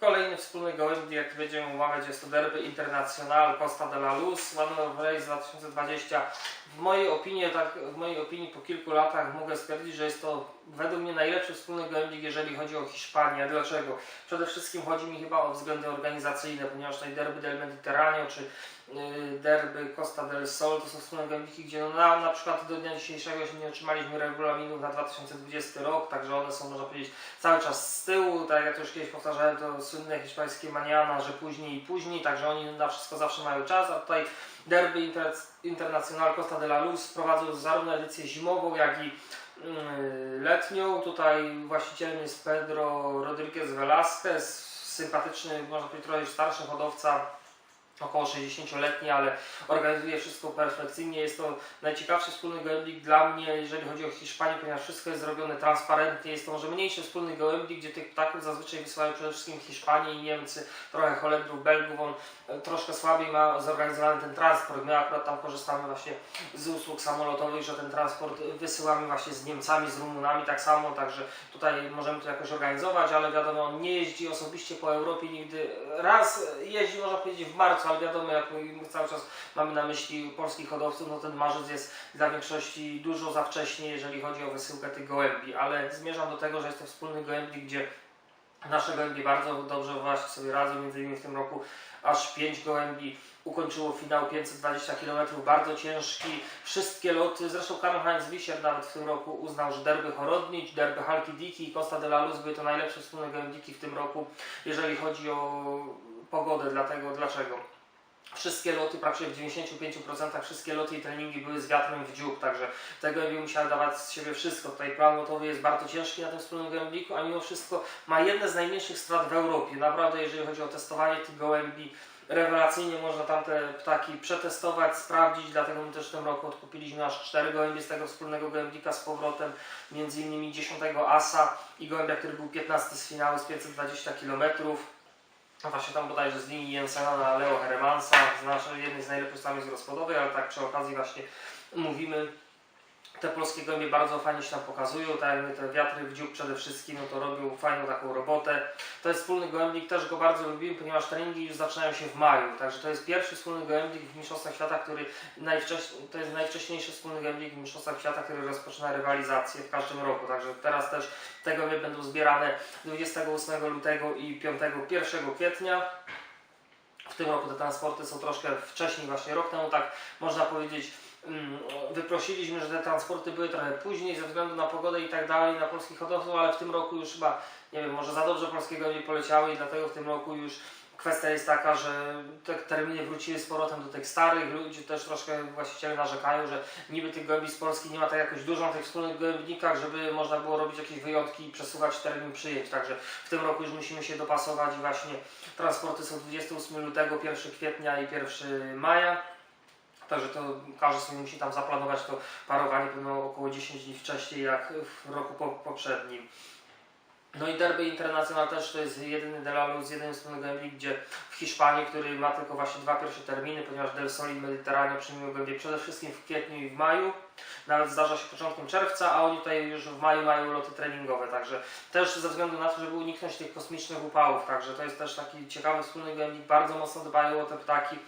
Kolejny wspólny gołębi, jak będziemy omawiać, jest to Derby Internacional Costa de la Luz, One of Race 2020. W mojej opinii, tak, w mojej opinii po kilku latach mogę stwierdzić, że jest to według mnie najlepszy wspólny gołębik, jeżeli chodzi o Hiszpanię. Dlaczego? Przede wszystkim chodzi mi chyba o względy organizacyjne, ponieważ tutaj Derby del Mediterraneo czy Derby Costa del Sol to są gołębiki, gdzie no na, na przykład do dnia dzisiejszego jeszcze nie otrzymaliśmy regulaminów na 2020 rok, także one są można powiedzieć cały czas z tyłu, tak jak to już kiedyś powtarzałem, to słynne hiszpańskie maniana, że później i później, także oni na wszystko zawsze mają czas, a tutaj Derby Inter Internacional Costa de la Luz prowadzą zarówno edycję zimową, jak i mm, letnią. Tutaj właścicielem jest Pedro Rodriguez Velasquez, sympatyczny, można powiedzieć trochę starszy hodowca, około 60-letni, ale organizuje wszystko perfekcyjnie. Jest to najciekawszy wspólny gołębnik dla mnie, jeżeli chodzi o Hiszpanię, ponieważ wszystko jest zrobione transparentnie. Jest to może mniejszy wspólny gołębnik, gdzie tych ptaków zazwyczaj wysyłają przede wszystkim Hiszpanii i Niemcy, trochę Holendrów, Belgów. On e, troszkę słabiej ma zorganizowany ten transport. My akurat tam korzystamy właśnie z usług samolotowych, że ten transport wysyłamy właśnie z Niemcami, z Rumunami tak samo, także tutaj możemy to jakoś organizować, ale wiadomo, on nie jeździ osobiście po Europie nigdy. Raz jeździ, można powiedzieć, w marcu, ale wiadomo, jak cały czas mamy na myśli polskich hodowców, no ten marzec jest dla większości dużo za wcześnie, jeżeli chodzi o wysyłkę tych gołębi, ale zmierzam do tego, że jest to wspólny gołębnik, gdzie nasze gołębie bardzo dobrze właśnie sobie radzą, między innymi w tym roku aż 5 gołębi ukończyło finał 520 km, bardzo ciężki, wszystkie loty, zresztą Karl Heinz Wischer nawet w tym roku uznał, że derby Horodnicz, derby Halki Diki i Costa de la Luz były to najlepsze wspólne gołębiki w tym roku, jeżeli chodzi o pogodę, dlatego dlaczego? Wszystkie loty, praktycznie w 95% wszystkie loty i treningi były z wiatrem w dziób, także te gołębie musiały dawać z siebie wszystko. Tutaj plan lotowy jest bardzo ciężki na tym wspólnym gołębiku, a mimo wszystko ma jedne z najmniejszych strat w Europie. Naprawdę, jeżeli chodzi o testowanie tych gołębi, rewelacyjnie można tam te ptaki przetestować, sprawdzić, dlatego my też w tym roku odkupiliśmy aż 4 gołębie z tego wspólnego gołębika z powrotem, między innymi 10 asa i gołębia, który był 15 z finału z 520 km. No właśnie tam bodajże z linii Jensena na Leo Hermansa, z naszej jednej z najlepszych samiec gospodowych, ale tak przy okazji właśnie mówimy, te polskie gołębie bardzo fajnie się nam pokazują, tak jakby te wiatry w dziób przede wszystkim, no to robią fajną taką robotę. To jest wspólny gołębnik, też go bardzo lubimy, ponieważ treningi już zaczynają się w maju, także to jest pierwszy wspólny gołębnik w Mistrzostwach Świata, który to jest najwcześniejszy wspólny gołębnik w Mistrzostwach Świata, który rozpoczyna rywalizację w każdym roku, także teraz też te gołębie będą zbierane 28 lutego i 5, 1 kwietnia. W tym roku te transporty są troszkę wcześniej, właśnie rok temu, tak można powiedzieć, wyprosiliśmy, że te transporty były trochę później ze względu na pogodę i tak dalej, na polskich hodowców, ale w tym roku już chyba, nie wiem, może za dobrze polskiego nie poleciały i dlatego w tym roku już kwestia jest taka, że te terminy wróciły z powrotem do tych starych, ludzie też troszkę właściciele narzekają, że niby tych gołębi z Polski nie ma tak jakoś dużo na tych wspólnych gołębnikach, żeby można było robić jakieś wyjątki i przesuwać termin przyjęć, także w tym roku już musimy się dopasować i właśnie transporty są 28 lutego, 1 kwietnia i 1 maja. Także to każdy sobie musi tam zaplanować to parowanie pewno około 10 dni wcześniej jak w roku po, poprzednim. No i Derby International też to jest jedyny De La Luz, jedyny wspólny gołębnik, gdzie w Hiszpanii, który ma tylko właśnie dwa pierwsze terminy, ponieważ Del Sol i Mediterraneo przyjmują gołębie przede wszystkim w kwietniu i w maju. Nawet zdarza się początkiem czerwca, a oni tutaj już w maju mają loty treningowe, także też ze względu na to, żeby uniknąć tych kosmicznych upałów, także to jest też taki ciekawy wspólny gołębnik, bardzo mocno dbają o te ptaki.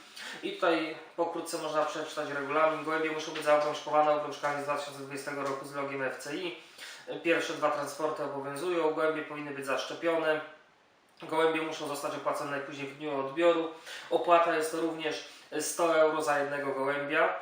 I tutaj pokrótce można przeczytać regulamin. Gołębie muszą być zaobrączkowane obrączkami z 2020 roku z logiem FCI. Pierwsze dwa transporty obowiązują, gołębie powinny być zaszczepione. Gołębie muszą zostać opłacone najpóźniej w dniu odbioru. Opłata jest również 100 euro za jednego gołębia.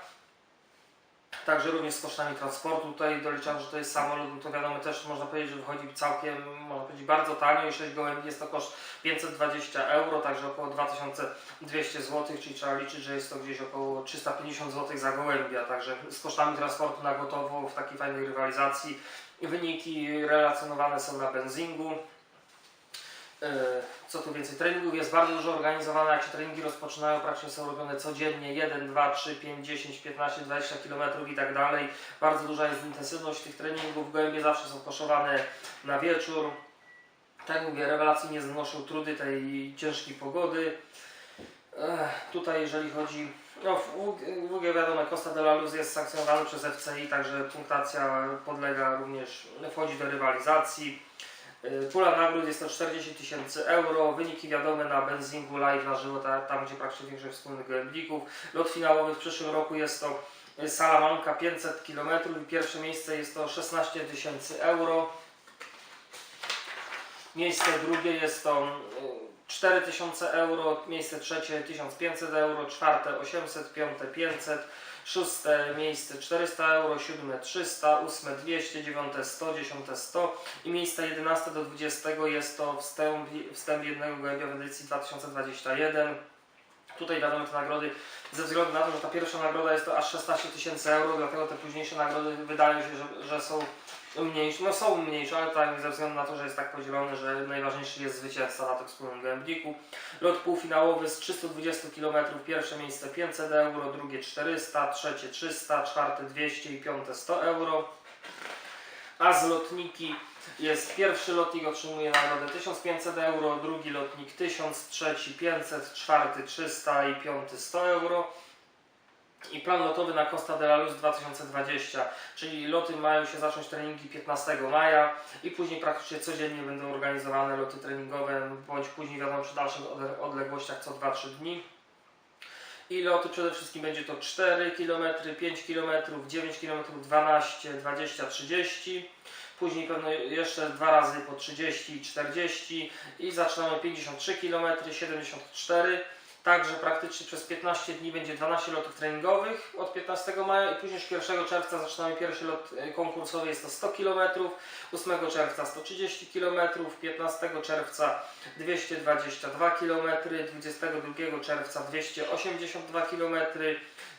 Także również z kosztami transportu. Tutaj doliczam, że to jest samolot, no to wiadomo też można powiedzieć, że wychodzi całkiem, można powiedzieć bardzo tanio i 6 gołębi jest to koszt 520 euro, także około 2200 zł, czyli trzeba liczyć, że jest to gdzieś około 350 zł za gołębia, także z kosztami transportu na gotowo w takiej fajnej rywalizacji. Wyniki relacjonowane są na benzingu. E, Co tu więcej? Treningów jest bardzo dużo organizowane. Jak się treningi rozpoczynają, praktycznie są robione codziennie 1, 2, 3, 5, 10, 15, 20 km i tak dalej. Bardzo duża jest intensywność tych treningów. Gołębie zawsze są koszowane na wieczór. Tak jak mówię, rewelacyjnie znoszą trudy tej ciężkiej pogody. Ech, tutaj jeżeli chodzi no, w UG- wiadomo, Costa de la Luz jest sankcjonowany przez FCI, także punktacja podlega również, wchodzi do rywalizacji. Y, Pula nagród jest to 40 tysięcy euro, wyniki wiadome na benzingu live na żywo, ta- tam gdzie praktycznie większość wspólnych gołębników. Lot finałowy w przyszłym roku jest to y, Salamanca 500 km i pierwsze miejsce jest to 16 tysięcy euro. Miejsce drugie jest to y, 4000 euro, miejsce trzecie 1500 euro, czwarte 800, piąte 500, szóste miejsce 400 euro, siódme 300, ósme 200, dziewiąte 100, dziesiąte 100 i miejsce 11 do 20 jest to wstęp, wstęp jednego gołębia w edycji 2021. Tutaj wiadomo te nagrody ze względu na to, że ta pierwsza nagroda jest to aż 16 tysięcy euro, dlatego te późniejsze nagrody wydają się, że, że są mniejsze, no są mniejsze, ale tak ze względu na to, że jest tak podzielone, że najważniejszy jest zwycięzca na tym wspólnym gołębniku. Lot półfinałowy z 320 km, pierwsze miejsce 500 euro, drugie 400, trzecie 300, czwarte 200 i piąte 100 euro. A z lotniki jest pierwszy lotnik otrzymuje nagrodę 1500 euro, drugi lotnik 1000, trzeci 500, czwarty 300 i piąty 100 euro. I plan lotowy na Costa de la Luz 2020, czyli loty mają się zacząć treningi 15 maja i później praktycznie codziennie będą organizowane loty treningowe, bądź później wiadomo przy dalszych odle- odległościach co 2-3 dni. I loty przede wszystkim będzie to 4 km, 5 km, 9 km, 12, 20, 30. Później pewno jeszcze dwa razy po 30 i 40 i zaczynamy 53 km, 74. Także praktycznie przez 15 dni będzie 12 lotów treningowych od 15 maja i później już 1 czerwca zaczynamy pierwszy lot e, konkursowy, jest to 100 km, 8 czerwca 130 km, 15 czerwca 222 km, 22 czerwca 282 km,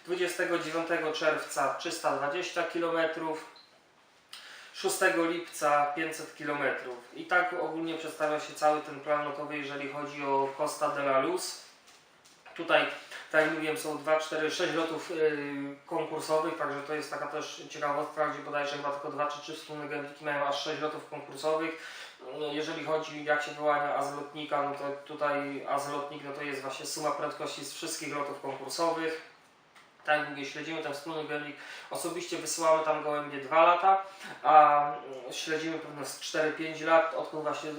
29 czerwca 320 km, 6 lipca 500 km. I tak ogólnie przedstawia się cały ten plan lotowy, jeżeli chodzi o Costa de la Luz. Tutaj, tak jak mówiłem, są 2, 4, 6 lotów yy, konkursowych, także to jest taka też ciekawostka, gdzie bodajże chyba tylko 2 czy 3 wspólne gębniki mają aż 6 lotów konkursowych. Yy, Jeżeli chodzi jak się wyłania azlotnika, no to tutaj azlotnik no to jest właśnie suma prędkości z wszystkich lotów konkursowych. Tak mówię, śledzimy ten wspólny gołębnik. Osobiście wysyłamy tam gołębie 2 lata, a mm, śledzimy pewno z 4-5 lat, odkąd właśnie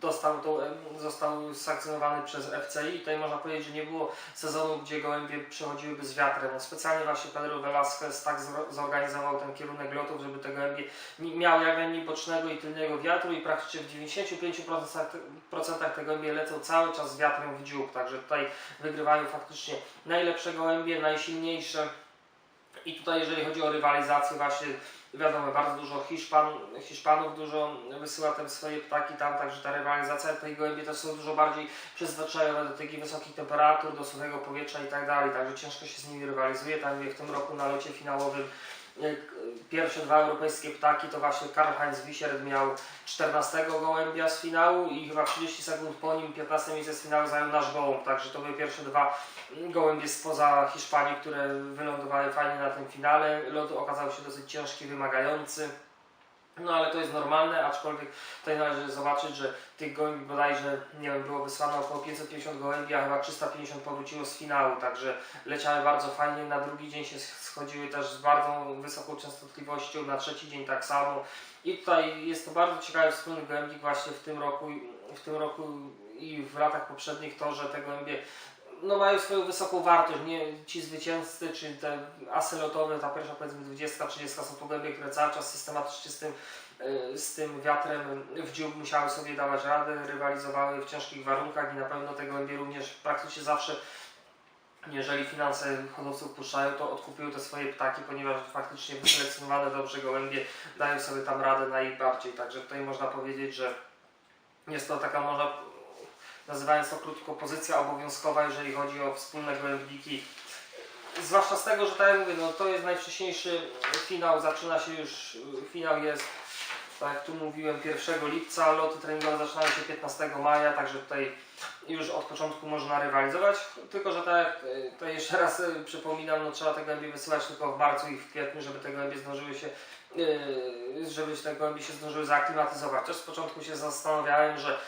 dostał to, został sankcjonowany przez FCI. Tutaj można powiedzieć, że nie było sezonu, gdzie gołębie przechodziłyby z wiatrem. No, specjalnie właśnie Pedro Velasquez tak zorganizował ten kierunek lotów, żeby te gołębie mi- miały jak bocznego i tylnego wiatru i praktycznie w 95% procentach te gołębie lecą cały czas z wiatrem w dziób. Także tutaj wygrywają faktycznie najlepsze gołębie, najsilniejsze. I tutaj jeżeli chodzi o rywalizację właśnie wiadomo, bardzo dużo Hiszpan, Hiszpanów dużo wysyła te swoje ptaki tam, także ta rywalizacja tej gołębie też są dużo bardziej przyzwyczajone do takich wysokich temperatur, do suchego powietrza i tak dalej, także ciężko się z nimi rywalizuje. Tam w tym roku na locie finałowym pierwsze dwa europejskie ptaki to właśnie Karl-Heinz Wisier miał 14 gołębia z finału i chyba 30 sekund po nim 15 miejsce z finału zajął nasz gołąb, także to były pierwsze dwa gołębie spoza Hiszpanii, które wylądowały fajnie na tym finale. Lot okazał się dosyć ciężki, wymagający. No ale to jest normalne, aczkolwiek tutaj należy zobaczyć, że tych gołębi bodajże, nie wiem, było wysłane około 550 gołębi, a chyba 350 powróciło z finału, także leciały bardzo fajnie, na drugi dzień się schodziły też z bardzo wysoką częstotliwością, na trzeci dzień tak samo. I tutaj jest to bardzo ciekawy wspólny gołębnik właśnie w tym roku, w tym roku i w latach poprzednich to, że te gołębie no mają swoją wysoką wartość, nie ci zwycięzcy, czy te asy lotowe, ta pierwsza powiedzmy 20, 30 są to gołębie, które cały czas systematycznie z tym, y, z tym wiatrem w dziób musiały sobie dawać radę, rywalizowały w ciężkich warunkach i na pewno te gołębie również praktycznie zawsze jeżeli finanse hodowców puszczają, to odkupują te swoje ptaki, ponieważ faktycznie wyselekcjonowane dobrze gołębie dają sobie tam radę najbardziej. Także tutaj można powiedzieć, że jest to taka, można nazywając to krótko, pozycja obowiązkowa, jeżeli chodzi o wspólne gołębniki. Zwłaszcza z tego, że tak jak mówię, no to jest najwcześniejszy finał, zaczyna się już, finał jest, tak jak tu mówiłem, 1 lipca, loty treningowe zaczynają się 15 maja, także tutaj już od początku można rywalizować, tylko że tak, y, to jeszcze raz y, przypominam, no trzeba te gołębie wysyłać tylko w marcu i w kwietniu, żeby te gołębie zdążyły się, y, żeby te gołębie się zdążyły zaaklimatyzować. Też z początku się zastanawiałem, że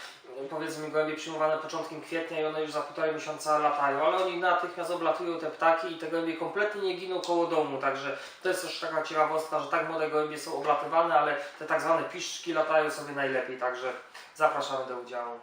powiedzmy gołębie przyjmowane początkiem kwietnia i one już za półtorej miesiąca latają, ale oni natychmiast oblatują te ptaki i te gołębie kompletnie nie giną koło domu, także to jest też taka ciekawostka, że tak młode gołębie są oblatywane, ale te tak zwane piszczki latają sobie najlepiej, także zapraszamy do udziału.